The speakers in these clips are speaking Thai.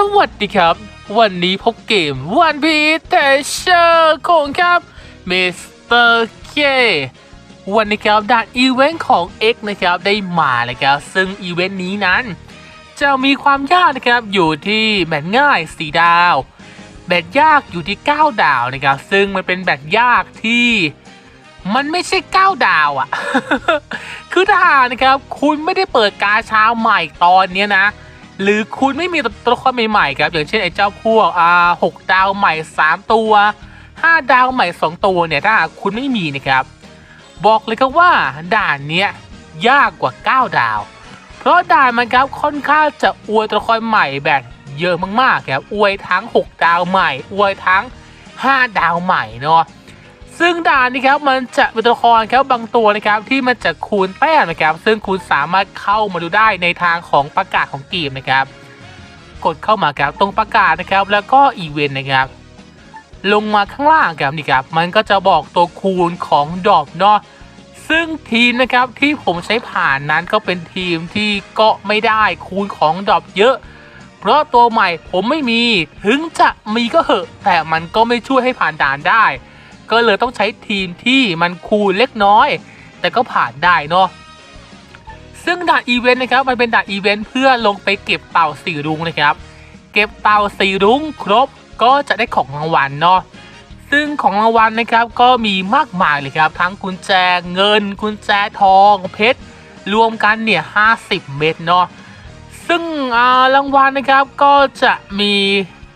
สวัสดีครับ วันนี้พบเกมวันพีแต่เชอร์ของครับมิสเตอร์เควันนี้ครับด่านอีเวนต์ของ X นะครับได้มาเลยครับ ซึ่งอีเวนต์นี้นั้น จะมีความยากนะครับอยู่ที่แบตง่าย4ดาว แบตยากอยู่ที่ 9 ดาวนะครับ ซึ่งมันเป็นแบตยากที่มันไม่ใช่9ดาวอะ่ะ คือถ้านะครับ คุณไม่ได้เปิดกาชาใหม่ตอนเนี้ยนะ หรือคุณไม่มีตัวละครใหม่ๆครับ อย่างเช่นไอ้เจ้าพวกอ่าหกดาวใหม่ 3 ตัว 5 ดาวใหม่ 2 ตัวเนี่ยถ้าหากคุณไม่มีนะครับ บอกเลยครับว่าด่านเนี้ยยากกว่า 9 ดาว เพราะด่านมันครับค่อนข้างจะอวยตัวละครใหม่แบบเยอะมากๆครับอวยทั้ง 6 ดาวใหม่ อวยทั้ง 5 ดาวใหม่เนาะ ซึ่งด่านนี้ครับมันจะเป็นตัวละครครับบางตัวนะครับที่มันจะคูณแต้มนะครับ ซึ่งคุณสามารถเข้ามาดูได้ในทางของประกาศของเกมนะครับ กดเข้ามาครับตรงประกาศนะครับ แล้วก็อีเวนต์นะครับ ลงมาข้างล่างครับนี่ครับ มันก็จะบอกตัวคูณของดอกเนาะซึ่งทีมนะครับที่ผมใช้ผ่านนั้นก็เป็นทีมที่ก็ไม่ได้คูณของดอกเยอะ เพราะตัวใหม่ผมไม่มีถึงจะมีก็เหอะ แต่มันก็ไม่ช่วยให้ผ่านด่านได้ ก็เลยต้องใช้ทีมที่มันคูณเล็กน้อย แต่ก็ผ่านได้เนาะซึ่งด่านอีเวนต์นะครับมันเป็นด่านอีเวนต์เพื่อลงไปเก็บเต่าสีรุ้งนะครับ เก็บเต่าสีรุ้งครบก็จะได้ของรางวัลเนาะซึ่งของรางวัลนะครับก็มีมากมายเลยครับ ทั้งกุญแจเงิน กุญแจทองเพชรรวมกันเนี่ย50เม็ดเนาะซึ่งรางวัลนะครับก็จะมี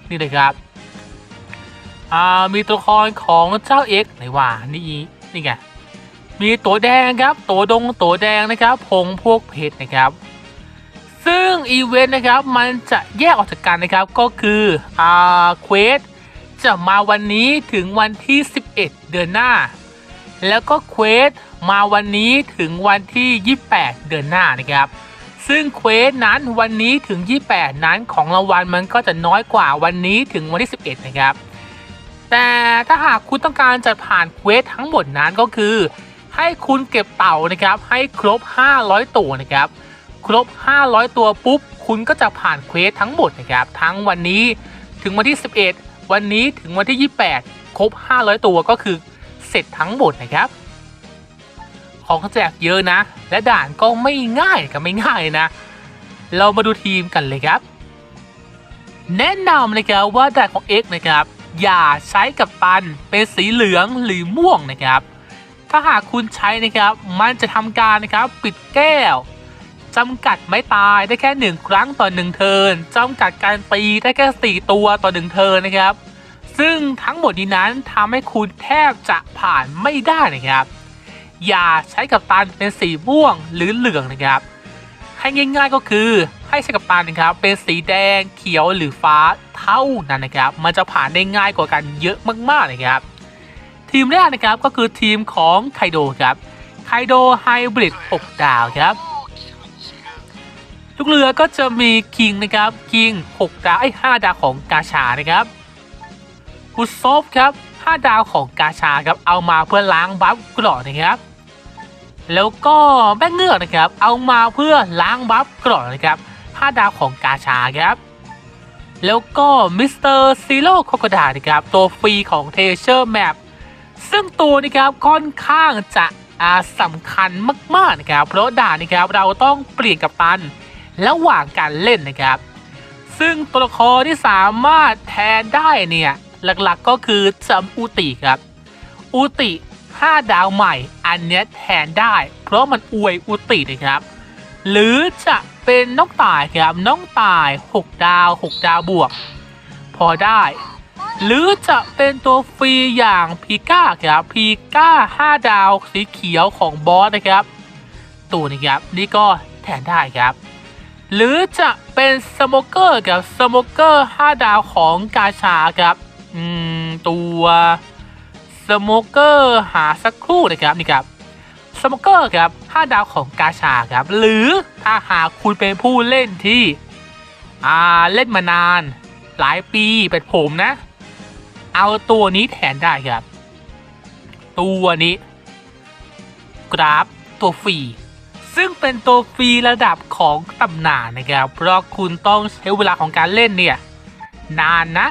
นี่เลยครับ มีตัวละครของเจ้าเอ็กไหนว่านี่นี่ไงมีตัวแดงครับตัวดงตัวแดงนะครับพงพวกเพชรนะครับ ซึ่งอีเวนต์นะครับมันจะแยกออกจากกันนะครับก็คืออ่าเควสจะมาวันนี้ถึงวันที่ 11 เดือนหน้า แล้วก็เควสมาวันนี้ถึงวันที่ 28 เดือนหน้านะครับ ซึ่งเควสนั้นวันนี้ถึง 28 นั้นของรางวัลมันก็จะน้อยกว่าวันนี้ถึงวันที่ 11 นะครับ แต่ถ้าหากคุณต้องการจะผ่านเควสทั้งหมดนั้นก็คือ ให้คุณเก็บเต่านะครับ ให้ครบ 500 ตัวนะครับ ครบ 500 ตัวปุ๊บ คุณก็จะผ่านเควสทั้งหมดนะครับ ทั้งวันนี้ถึงวันที่ 11 วันนี้ถึงวันที่ 28 ครบ 500 ตัวก็คือเสร็จทั้งหมดนะครับ ของแจกเยอะนะ และด่านก็ไม่ง่ายกับไม่ง่ายนะ เรามาดูทีมกันเลยครับ แนะนำเลยครับว่าด่านของ X นะครับ อย่าใช้กับตันเป็นสีเหลืองหรือม่วงนะครับ ถ้าหากคุณใช้นะครับมันจะทำการนะครับปิดแก้วจำกัดไม่ตายได้แค่หนึ่งครั้งต่อหนึ่งเทิร์นจำกัดการตีได้แค่สี่ตัวต่อหนึ่งเทิร์นนะครับ ซึ่งทั้งหมดนี้นั้นทำให้คุณแทบจะผ่านไม่ได้นะครับ อย่าใช้กับตันเป็นสีม่วงหรือเหลืองนะครับให้ง่ายๆก็คือให้ใช้กับตันนะครับเป็นสีแดงเขียวหรือฟ้า เท่านั้นนะครับ มันจะผ่านได้ง่ายกว่ากันเยอะมากๆเลยครับ ทีมแรกนะครับก็คือทีมของไคโดครับไคโดไฮบริด6ดาวครับลูกเรือก็จะมีคิงนะครับคิง6ดาวไอ้5ดาวของกาชานะครับกุซอฟครับ5ดาวของกาชาครับเอามาเพื่อล้างบัฟกรอนะครับ แล้วก็แม่เงือกนะครับ เอามาเพื่อล้างบัฟกรอนะครับ5ดาวของกาชาครับ แล้วก็มิสเตอร์ซีโร่โคโคดานะครับตัวฟรีของเทเชอร์แมปซึ่งตัวนะครับค่อนข้างจะสำคัญมากๆนะครับเพราะด่านนะครับเราต้องเปลี่ยนกับตันระหว่างการเล่นนะครับ ซึ่งตัวละครที่สามารถแทนได้เนี่ยหลักๆก็คือจำอุติครับ อุติ 5 ดาวใหม่ อันเนี้ยแทนได้ เพราะมันอวยอุตินะครับ หรือจะ เป็นน้องตายครับน้องตาย 6 ดาว 6 ดาวบวก พอได้ หรือจะเป็นตัวฟรีอย่างพีก้าครับพีก้า 5 ดาวสีเขียวของบอสนะครับ ตัวนี้ครับนี่ก็แทนได้ครับ หรือจะเป็นสโมเกอร์กับสโมเกอร์ 5 ดาวของกาชาครับอืมตัวสโมเกอร์หาสักครู่นะครับนี่ครับ สโมเกอร์ครับ 5 ดาวของกาชาครับ หรือถ้าหากคุณเป็นผู้เล่นที่อ่าเล่นมานาน หลายปีเป็นผมนะ เอาตัวนี้แทนได้ครับ ตัวนี้ กราฟตัวฟรีซึ่งเป็นตัวฟรีระดับของตำนานนะครับ เพราะคุณต้องใช้เวลาของการเล่นเนี่ย นานนะ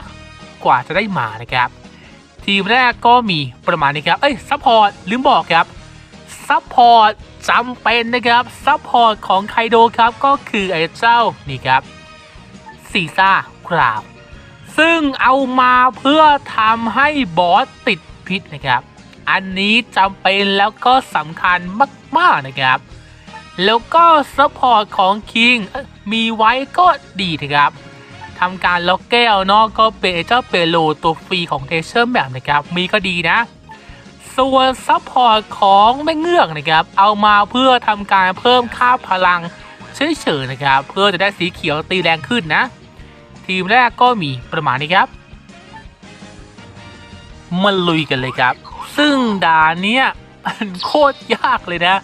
กว่าจะได้มานะครับ ทีมแรกก็มีประมาณนี้ครับ เอ้ยซัพพอร์ตลืมบอกครับ ซัพพอร์ตจำเป็นนะครับซัพพอร์ตของไคโดครับก็คือไอ้เจ้านี่ครับซีซ่าคราวซึ่งเอามาเพื่อทำให้บอสติดพิษนะครับ อันนี้จำเป็นแล้วก็สำคัญมาก ๆ นะครับ แล้วก็ซัพพอร์ตของคิงมีไว้ก็ดีนะครับทำการล็อกแก้วเนาะก็เป็นเจ้าเปโลตัวฟรีของเทเชอร์แบบนะครับ มีก็ดีนะ ส่วนซัพพอร์ตของแม่เงือกนะครับ เอามาเพื่อทำการเพิ่มค่าพลังเฉยๆนะครับ เพื่อจะได้สีเขียวตีแรงขึ้นนะ ทีมแรกก็มีประมาณนี้ครับมาลุยกันเลยครับ ซึ่งด่านเนี้ยมันโคตรยากเลยนะ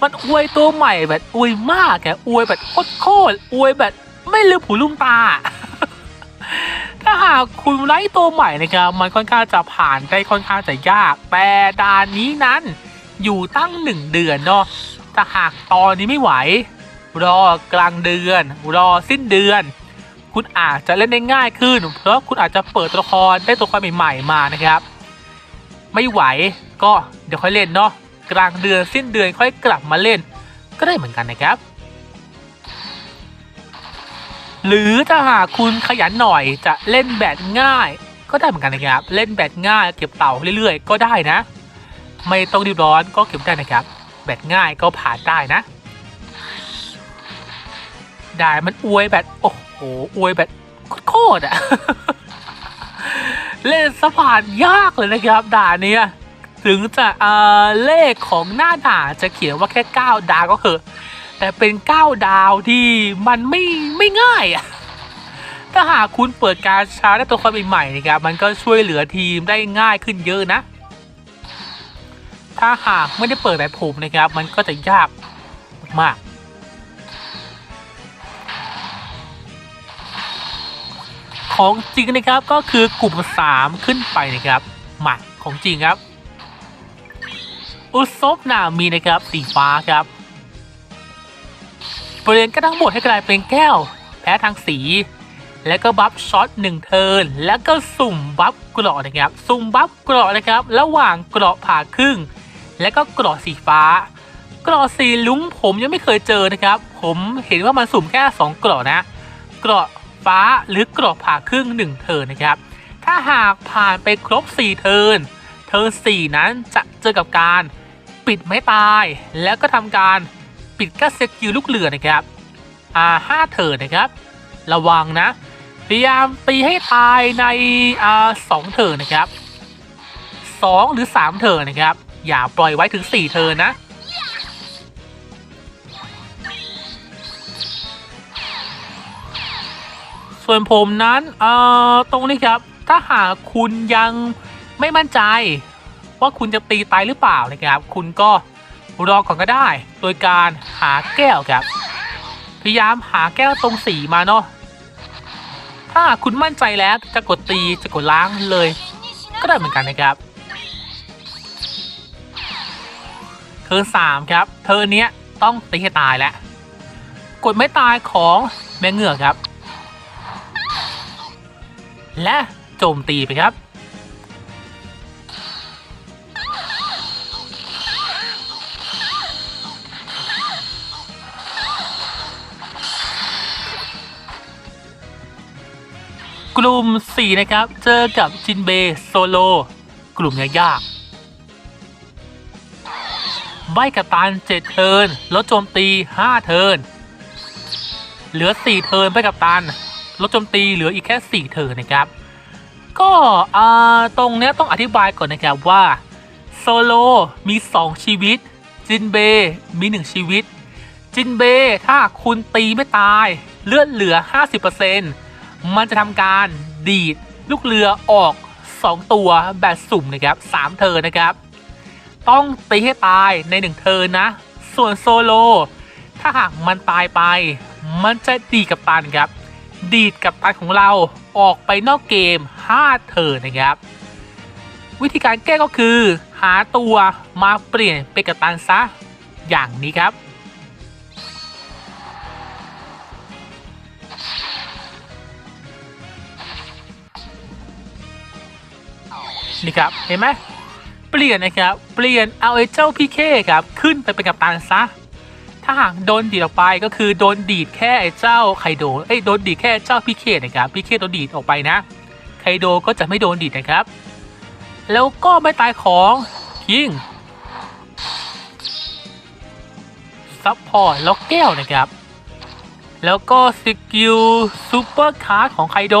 มันอวยตัวใหม่แบบอวยมากแกอวยแบบโคตรโคตรอวยแบบไม่ลืมหูลืมตา ถ้าหากคุณไล่ตัวใหม่นะครับมันค่อนข้างจะผ่านได้ค่อนข้างจะยาก แต่ด่านนี้นั้นอยู่ตั้งหนึ่งเดือนเนาะถ้าหากตอนนี้ไม่ไหว รอกลางเดือน รอสิ้นเดือน คุณอาจจะเล่นได้ง่ายขึ้น เพราะคุณอาจจะเปิดตัวละครได้ตัวละครใหม่ๆมานะครับ ไม่ไหวก็เดี๋ยวค่อยเล่นเนาะกลางเดือนสิ้นเดือนค่อยกลับมาเล่น ก็ได้เหมือนกันนะครับ หรือถ้าหากคุณขยันหน่อยจะเล่นแบดง่าย ก็ได้เหมือนกันนะครับ เล่นแบดง่ายเก็บเต่าเรื่อยๆ ก็ได้นะ ไม่ต้องรีบร้อนก็เก็บได้นะครับ แบดง่ายก็ผ่านได้นะ ได้มันอวยแบบโอ้โหอวยแบบโคตรอะเล่นสะพานยากเลยนะครับด่านเนี้ยถึงจะเอ่อเลขของหน้าด่านจะเขียนว่าแค่ 9 ดาวก็คือ แต่เป็น9ดาวที่มันไม่ไม่ง่ายอะถ้าหากคุณเปิดการชาร์จตัวละครใหม่ๆนะครับมันก็ช่วยเหลือทีมได้ง่ายขึ้นเยอะนะ ถ้าหากไม่ได้เปิดแบบผมนะครับ มันก็จะยากมากของจริงนะครับก็คือกลุ่ม 3 ขึ้นไปนะครับหมาของจริงครับ อุซบนามีนะครับสีฟ้าครับ เปลี่ยนก็ทั้งหมดให้กลายเป็นแก้ว แพ้ทางสี แล้วก็บัฟช็อตหนึ่งเทิร์นแล้วก็สุ่มบัฟเกราะนะครับ สุ่มบัฟเกราะนะครับ ระหว่างเกราะผ่าครึ่ง แล้วก็เกราะสีฟ้า เกราะสีลุ้งผมยังไม่เคยเจอนะครับ ผมเห็นว่ามันสุ่มแค่สองเกราะนะ เกราะฟ้าหรือกรอผ่าครึ่งหนึ่งเทิร์นนะครับ ถ้าหากผ่านไปครบ 4 เทิร์นเทิร์น4นั้นจะเจอกับการปิดไม้ตาย แล้วก็ทำการ ปิดกัสเซกิลลูกเรือนะครับอ่าห้าเทิร์นนะครับ ระวังนะ พยายามตีให้ตายในอ่าสองเทิร์นนะครับสองหรือสามเทิร์นนะครับ อย่าปล่อยไว้ถึงสี่เทิร์นนะส่วนผมนั้นเอ่อตรงนี้ครับ ถ้าหากคุณยังไม่มั่นใจ ว่าคุณจะตีตายหรือเปล่านะครับ คุณก็ รอก่อนก็ได้ โดยการหาแก้วครับ พยายามหาแก้วตรงสีมาเนาะถ้าคุณมั่นใจแล้วจะกดตีจะกดล้างเลย ก็ได้เหมือนกันนะครับเทิร์นสามครับเทิร์นเนี้ยต้องตีให้ตายแล้วกดไม่ตายของแม่เหงือกครับ และโจมตีไปครับ กลุ่ม 4 นะครับ เจอกับจินเบโซโล กลุ่มเนี้ยยากใบกับตัน7 เทิร์นลดโจมตี 5 เทิร์นเหลือ 4 เทิร์นใบกับตันลดโจมตีเหลืออีกแค่ 4 เทิร์นนะครับ ก็อ่าตรงเนี้ยต้องอธิบายก่อนนะครับว่าโซโลมี 2 ชีวิต จินเบมี 1 ชีวิต จินเบถ้าคุณตีไม่ตาย เลือดเหลือ 50% มันจะทำการดีดลูกเรือออก 2 ตัวแบบสุ่มนะครับ3เทิร์นนะครับ ต้องตีให้ตายใน 1 เทิร์นนะ ส่วนโซโล ถ้าหากมันตายไป มันจะดีกับตันครับ ดีดกับตันของเราออกไปนอกเกม 5 เทิร์นนะครับ วิธีการแก้ก็คือ หาตัวมาเปลี่ยนเป็นกัปตันซะอย่างนี้ครับ นี่ครับเห็นไหมเปลี่ยนนะครับเปลี่ยนเอาไอ้เจ้าพีเคครับขึ้นไปเป็นกัปตันซะถ้าหากโดนดีดออกไปก็คือโดนดีดแค่ไอ้เจ้าไคโดเอ้ยโดนดีดแค่เจ้าพีเคนะครับพีเคโดนดีดออกไปนะไคโดก็จะไม่โดนดีดนะครับ แล้วก็ไม่ตายของคิงซับพอร์ตแล้วแก้วนะครับ แล้วก็สกิลซูเปอร์คาร์ดของไคโด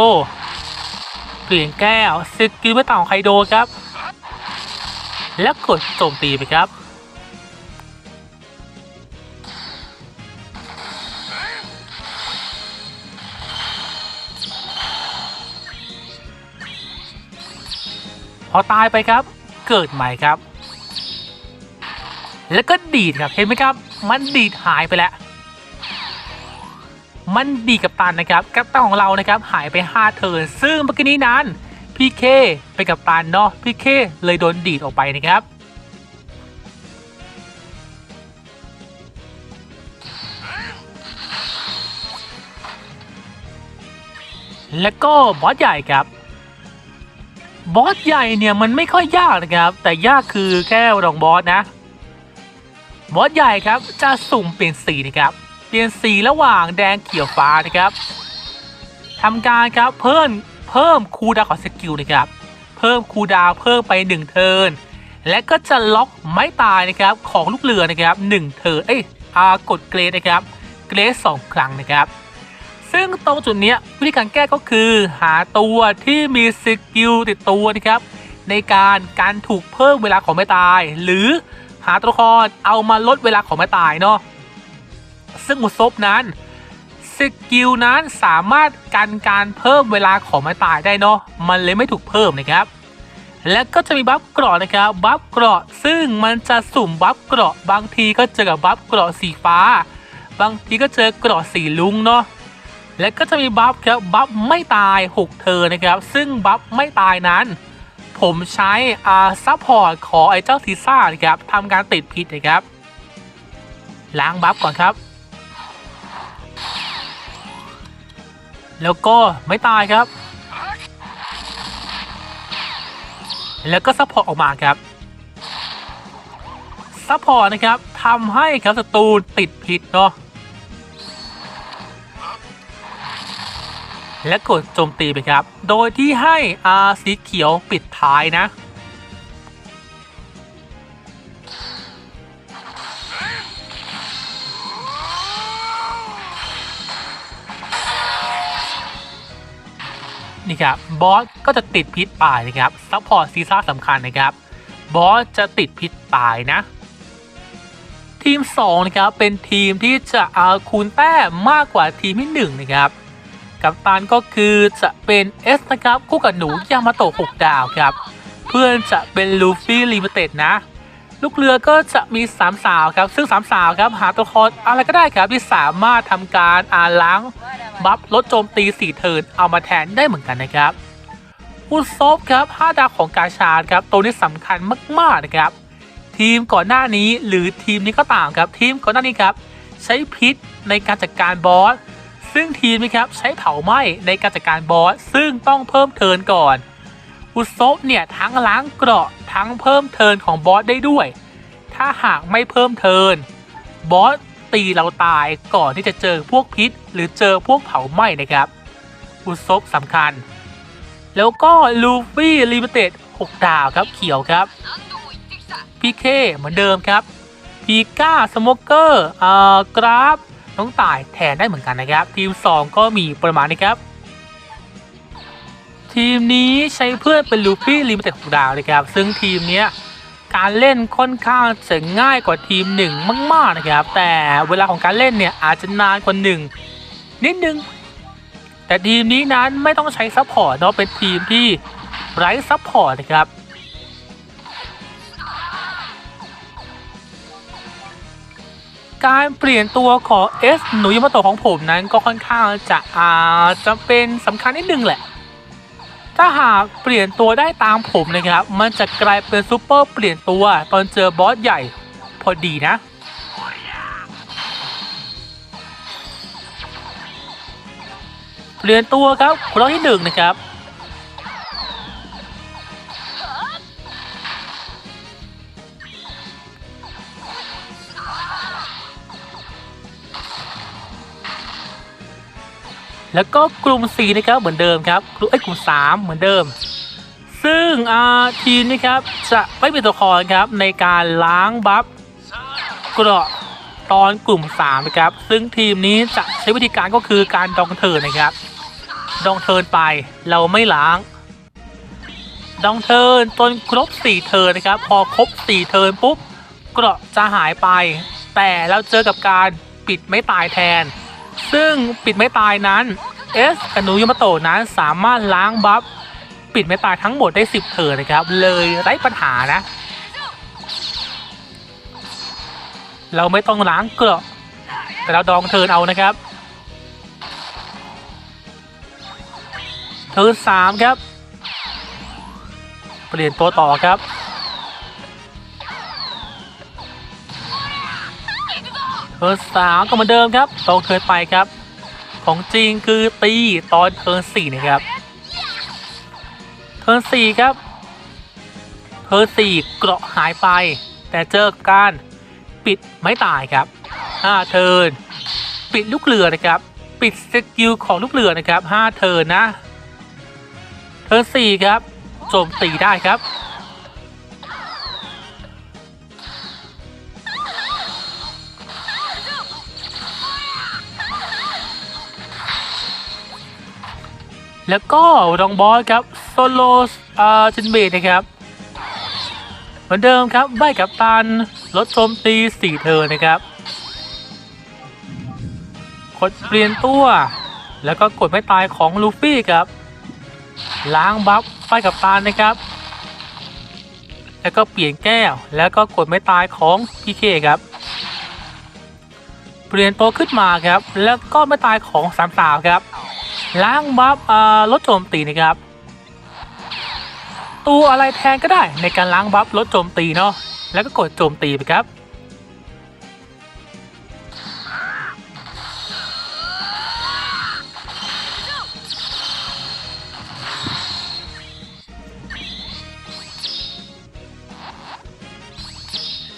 เปลี่ยนแก้วสกิลไม่ต่างของไคโดครับ แล้วกดโจมตีไปครับ พอตายไปครับเกิดใหม่ครับ แล้วก็ดีดครับเห็นไหมครับ มันดีดหายไปแล้ว มันดีกับตันนะครับกับตันของเรานะครับหายไป 5 เทิร์นซึ่งเมื่อกี้นี้นั้นพีเคไปกับตันเนาะพีเคเลยโดนดีดออกไปนะครับแล้วก็บอสใหญ่ครับ บอสใหญ่เนี่ยมันไม่ค่อยยากนะครับ แต่ยากคือแค่รองบอสนะ บอสใหญ่ครับจะสุ่มเปลี่ยนสีนะครับ เปลี่ยนสีระหว่างแดงเขียวฟ้านะครับทำการครับเพิ่มเพิ่มคูดาวของสกิลนะครับ เพิ่มคูดาวเพิ่มไป 1 เทิร์นและก็จะล็อกไม้ตายนะครับของลูกเรือนะครับ1เทิร์นเอ้ยอากดเกรดนะครับ เกรดสองครั้งนะครับ ซึ่งตรงจุดนี้วิธีการแก้ก็คือหาตัวที่มีสกิลติดตัวนะครับ ในการการถูกเพิ่มเวลาของไม่ตาย หรือหาตัวละครเอามาลดเวลาของไม่ตายเนาะ ซึ่งอุซบนั้นสกิลนั้นสามารถกันการเพิ่มเวลาของไม่ตายได้เนาะมันเลยไม่ถูกเพิ่มนะครับ และก็จะมีบัฟเกราะนะครับบัฟเกราะซึ่งมันจะสุ่มบัฟเกราะบางทีก็เจอกับบัฟเกราะสีฟ้า บางทีก็เจอเกราะสีลุงเนาะและก็จะมีบัฟครับบัฟไม่ตาย6เธอนะครับ ซึ่งบัฟไม่ตายนั้น ผมใช้อาซัพพอร์ตของไอ้เจ้าซีซ่านะครับทำการติดพิษนะครับล้างบัฟก่อนครับ แล้วก็ไม่ตายครับ แล้วก็ซัพพอร์ตออกมาครับซัพพอร์ตนะครับทำให้ครับศัตรูติดพิษเนาะและกดโจมตีไปครับ โดยที่ให้อาสีเขียวปิดท้ายนะ นี่ครับบอสก็จะติดพิษตายนะครับซัพพอร์ตซีซ่าสำคัญนะครับบอสจะติดพิษตายนะ ทีม2นะครับเป็นทีมที่จะเอาคูณแต้มมากกว่าทีมที่1นะครับกัปตันก็คือจะเป็น S นะครับคู่กับหนูยามาโตะ6ดาวครับเพื่อนจะเป็นลูฟี่ลิมิเต็ดนะลูกเรือก็จะมี3สาวครับ ซึ่ง3สาวครับหาตัวละครอะไรก็ได้ครับที่สามารถทำการอ่าล้าง บัฟลดโจมตี4เทิร์นเอามาแทนได้เหมือนกันนะครับอุซบครับ5ดาวของกาชาดครับตัวนี้สำคัญมากๆนะครับ ทีมก่อนหน้านี้หรือทีมนี้ก็ต่างครับ ทีมก่อนหน้านี้ครับ ใช้พิษในการจัดการบอสซึ่งทีมนี้ครับใช้เผาไหม้ในการจัดการบอสซึ่งต้องเพิ่มเทิร์นก่อนอุซบเนี่ยทั้งล้างเกราะทั้งเพิ่มเทิร์นของบอสได้ด้วย ถ้าหากไม่เพิ่มเทิร์นบอส ตีเราตายก่อนที่จะเจอพวกพิษ หรือเจอพวกเผาไหม้นะครับ อุซบสำคัญ แล้วก็ลูฟี่ลิมิเต็ด6ดาวครับเขียวครับพีเคเหมือนเดิมครับพีก้าสโมเกอร์เอ่อกราฟน้องต่ายแทนได้เหมือนกันนะครับ ทีม 2 ก็มีประมาณนี้ครับ ทีมนี้ใช้เพื่อนเป็นลูฟี่ลิมิเต็ด6ดาวนะครับ ซึ่งทีมเนี้ย การเล่นค่อนข้างจะง่ายกว่าทีม1มาก ๆนะครับ แต่เวลาของการเล่นเนี่ยอาจจะนานกว่า1นิดนึง แต่ทีมนี้นั้นไม่ต้องใช้ซัพพอร์ตเนาะเป็นทีมที่ไร้ซัพพอร์ตนะครับการเปลี่ยนตัวของ S หนูยมาโตของผมนั้นก็ค่อนข้างจะอาจะเป็นสำคัญนิดนึงแหละ ถ้าหากเปลี่ยนตัวได้ตามผมนะครับ มันจะกลายเป็นซูเปอร์เปลี่ยนตัวตอนเจอบอสใหญ่พอดีนะเปลี่ยนตัวครับคนที่หนึ่งนะครับ แล้วก็กลุ่ม4นะครับเหมือนเดิมครับกลุ่มไอ้กลุ่ม 3 เหมือนเดิม ซึ่งอาทีมนะครับจะไม่เป็นตัวละครครับในการล้างบัฟเกราะตอนกลุ่ม3นะครับ ซึ่งทีมนี้จะใช้วิธีการก็คือการดองเทินนะครับดองเทินไปเราไม่ล้างดองเทินจนครบ 4 เทินนะครับ พอครบ 4 เทินปุ๊บเกราะจะหายไป แต่เราเจอกับการปิดไม่ตายแทน ซึ่งปิดไม่ตายนั้นเอสกับหนูยมโตนั้นสามารถล้างบัฟปิดไม่ตายทั้งหมดได้ 10 เทิร์นนะครับ เลยไร้ปัญหานะ เราไม่ต้องล้างเกราะแต่เราดองเทิร์นเอานะครับ เทิร์นสามครับ เปลี่ยนตัวต่อครับ เทิร์สามก็เหมือนเดิมครับตรงเทิร์นไปครับ ของจริงคือตีตอนเทิร์นสี่นะครับ เทิร์นสี่ครับ เทิร์นสี่เกราะหายไป แต่เจอการปิดไม่ตายครับห้าเทิร์นปิดลูกเรือนะครับ ปิดสกิลของลูกเรือนะครับห้าเทิร์นนะ เทิร์นสี่ครับโจมตีได้ครับ แล้วก็รองบอสครับโซโลอ่าจินเบตนะครับ เหมือนเดิมครับใบกับตันลดโจมตี4เทิร์นะครับกดเปลี่ยนตัว แล้วก็กดไม่ตายของลูฟี่ครับ ล้างบัฟไฟกับตันนะครับ แล้วก็เปลี่ยนแก้ว แล้วก็กดไม่ตายของพีเคครับ เปลี่ยนตัวขึ้นมาครับ แล้วก็ไม่ตายของสามสาวครับ ล้างบัฟลดโจมตีนะครับ ตัวอะไรแทนก็ได้ในการล้างบัฟลดโจมตีเนาะแล้วก็กดโจมตีไปครับ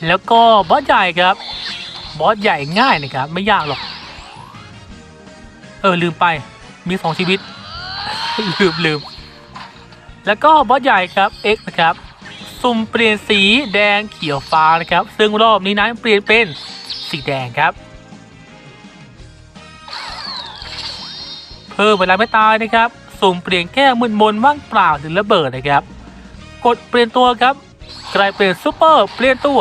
แล้วก็บอสใหญ่ครับ บอสใหญ่ง่ายนะครับ ไม่ยากหรอก เออ ลืมไป มีสองชีวิต ลืมลืมแล้วก็บอสใหญ่ครับ X นะครับสุ่มเปลี่ยนสีแดงเขียวฟ้านะครับ ซึ่งรอบนี้นั้นเปลี่ยนเป็นสีแดงครับ เพิ่มเวลาไม่ตายนะครับ สุ่มเปลี่ยนแก้มึนมนว่างเปล่าหรือระเบิดนะครับ กดเปลี่ยนตัวครับกลายเป็นซูเปอร์เปลี่ยนตัว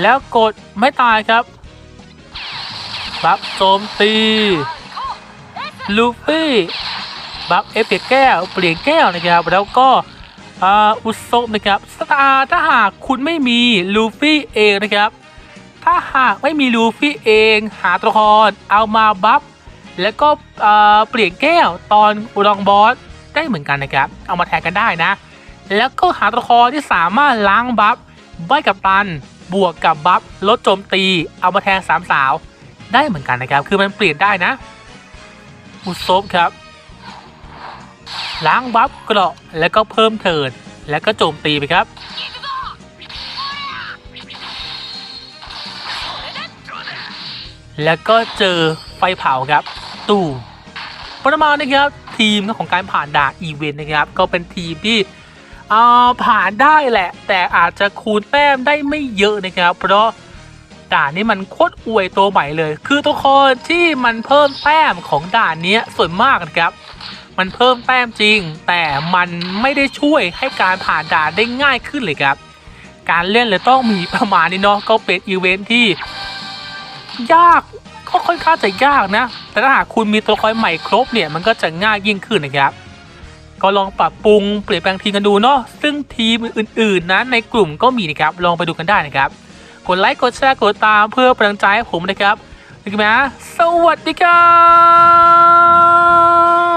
แล้วกดไม่ตายครับบัฟโจมตี ลูฟี่บัฟเอฟเฟกต์แก้วเปลี่ยนแก้วนะครับ แล้วก็อุซบนะครับสตาร์ถ้าหากคุณไม่มีลูฟี่เองนะครับ ถ้าหากไม่มีลูฟี่เองหาตัวละครเอามาบัฟแล้วก็เปลี่ยนแก้วตอนรองบอสได้เหมือนกันนะครับ เอามาแทนกันได้นะ แล้วก็หาตัวละครที่สามารถล้างบัฟใบกับตัน บวกกับบัฟลดโจมตี เอามาแทนสามสาวได้เหมือนกันนะครับ คือมันเปลี่ยนได้นะ อุซบครับ ล้างบัฟเกราะแล้วก็เพิ่มเทิร์นแล้วก็โจมตีไปครับแล้วก็เจอไฟเผาครับ ตู้ประมาณนะครับ ทีมของการผ่านด่านอีเวนต์นะครับ ก็เป็นทีมที่อ่าผ่านได้แหละ แต่อาจจะคูณแต้มได้ไม่เยอะนะครับ เพราะ ด่านนี้มันโคตรอวยตัวใหม่เลย คือตัวครที่มันเพิ่มแต้มของด่านเนี้ยส่วนมากนะครับ มันเพิ่มแต้มจริง แต่มันไม่ได้ช่วยให้การผ่านด่านได้ง่ายขึ้นเลยครับ การเล่นเลยต้องมีประมาณนี้เนาะก็เป็นอีเวนท์ที่ ยากก็ค่อนข้างจะยากนะ แต่ถ้าหากคุณมีตัวละครใหม่ครบเนี่ยมันก็จะง่ายยิ่งขึ้นนะครับ ก็ลองปรับปรุงเปลี่ยนแปลงทีมกันดูเนาะซึ่งทีมอื่นๆนะในกลุ่มก็มีนะครับลองไปดูกันได้นะครับ กดไลค์กดแชร์กดตามเพื่อเป็นกำลังใจให้ผมนะครับโอเคไหมสวัสดีครับ